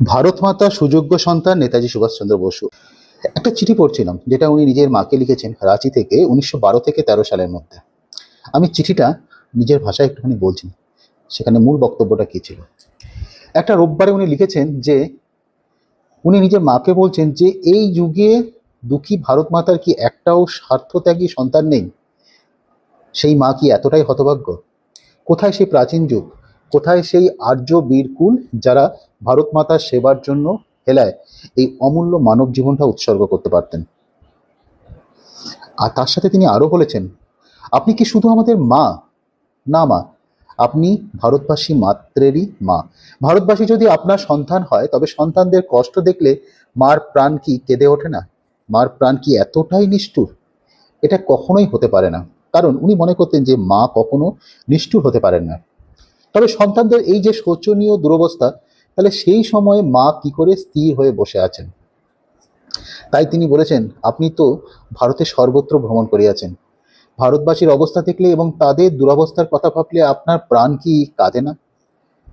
ভারত মাতা সুযোগ্য সন্তান নেতাজি সুভাষচন্দ্র বসু। একটা চিঠি পড়ছিলাম, যেটা উনি নিজের মাকে লিখেছেন রাঁচি থেকে উনিশশো বারো থেকে তেরো সালের মধ্যে। আমি চিঠিটা নিজের ভাষায় একটুখানি বলছি, সেখানে মূল বক্তব্যটা কী ছিল? একটা রোববারে উনি লিখেছেন যে, উনি নিজের মাকে বলছেন যে, এই যুগে দুঃখী ভারত মাতার কি একটাও স্বার্থত্যাগী সন্তান নেই? সেই মা কি এতটাই হতভাগ্য? কোথায় সেই প্রাচীন যুগ? কোথায় সেই আর্য বীরকুল যারা ভারত মাতার সেবার জন্য হেলায় এই অমূল্য মানব জীবনটা উৎসর্গ করতে পারতেন? আর তার সাথে তিনি আরও বলেছেন, আপনি কি শুধু আমাদের মা? না মা, আপনি ভারতবাসী মাত্রেরই মা। ভারতবাসী যদি আপনার সন্তান হয়, তবে সন্তানদের কষ্ট দেখলে মার প্রাণ কি কেঁদে ওঠে না? মার প্রাণ কি এতটাই নিষ্ঠুর? এটা কখনোই হতে পারে না। কারণ উনি মনে করতেন যে মা কখনো নিষ্ঠুর হতে পারেন না। তবে সন্তানদের এই যে শোচনীয় দুরবস্থা, তাহলে সেই সময়ে মা কি করে স্থির হয়ে বসে আছেন? তাই তিনি বলেছেন, আপনি তো ভারতে সর্বত্র ভ্রমণ করিয়াছেন। ভারতবাসীর অবস্থা দেখলে এবং তাদের দুরবস্থার কথা ভাবলে আপনার প্রাণ কি কাঁদে না?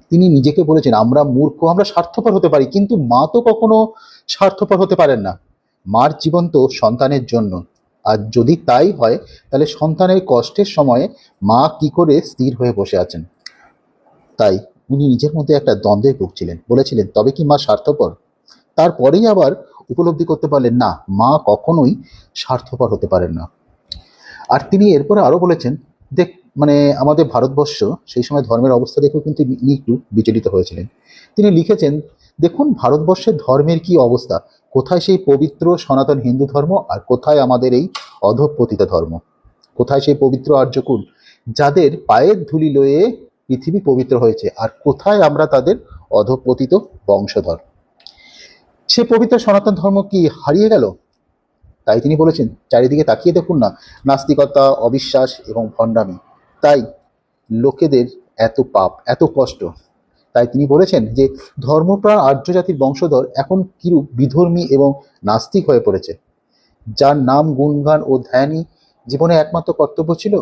তিনি নিজেকে বলেছেন, আমরা মূর্খ, আমরা স্বার্থপর হতে পারি, কিন্তু মা তো কখনো স্বার্থপর হতে পারেন না। মার জীবন তো সন্তানের জন্য। আর যদি তাই হয়, তাহলে সন্তানের কষ্টের সময়ে মা কি করে স্থির হয়ে বসে আছেন? তাই উনি নিজের মধ্যে একটা দ্বন্দ্বে ভুগছিলেন। বলেছিলেন, তবে কি মা স্বার্থপর? তারপরেই আবার উপলব্ধি করতে পারলেন, না, মা কখনোই স্বার্থপর হতে পারেন না। আর তিনি এরপরে আরও বলেছেন, দেখ মানে আমাদের ভারতবর্ষ সেই সময় ধর্মের অবস্থা দেখেও কিন্তু ইনি একটু বিচলিত হয়েছিলেন। তিনি লিখেছেন, দেখুন ভারতবর্ষের ধর্মের কি অবস্থা? কোথায় সেই পবিত্র সনাতন হিন্দু ধর্ম আর কোথায় আমাদের এই অধপতিত ধর্ম? কোথায় সেই পবিত্র আর্যকুল? যাদের পায়ের ধুলি লয়ে পৃথিবী পবিত্র হয়েছে। আর কোথায় আমরা তাদের অধপতিত বংশধর? সে পবিত্র সনাতন ধর্ম কি হারিয়ে গেল? তাই তিনি বলেছেন, চারিদিকে তাকিয়ে দেখুন না, নাস্তিকতা, অবিশ্বাস এবং ভণ্ডামি। তাই লোকেদের এত পাপ, এত কষ্ট। তাই তিনি বলেছেন যে, ধর্মপ্রাণ আর্য জাতির বংশধর এখন কিরূপ বিধর্মী এবং নাস্তিক হয়ে পড়েছে? যার নাম, গুণগান ও ধ্যানই জীবনে একমাত্র কর্তব্য ছিল?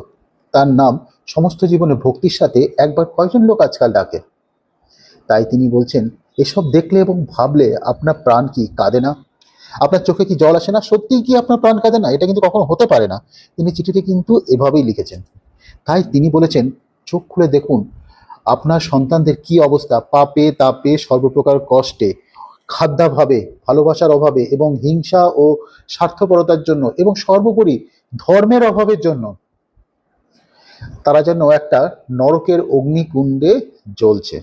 তার নাম সমস্ত জীবনে ভক্তির সাথে একবার কয়জন লোক আজকাল ডাকে? তাই তিনি বলছেন, এসব দেখলে এবং ভাবলে আপনার প্রাণ কি কাঁদে না? আপনার চোখে কি জল আসে না? সত্যিই কি আপনার প্রাণ কাঁদে না? এটা কিন্তু কখনো হতে পারে না। তিনি চিঠিতে কিন্তু এভাবেই লিখেছেন। তাই তিনি বলেছেন, চোখ খুলে দেখুন, আপনার সন্তানদের কি অবস্থা? পাপে, তাপে, সর্বপ্রকার কষ্টে, খাদ্যাভাবে, ভালোবাসার অভাবে এবং হিংসা ও স্বার্থপরতার জন্য এবং সর্বোপরি ধর্মের অভাবের জন্য। তারা যেন একটা নরকের অগ্নিকুণ্ডে জ্বলছে।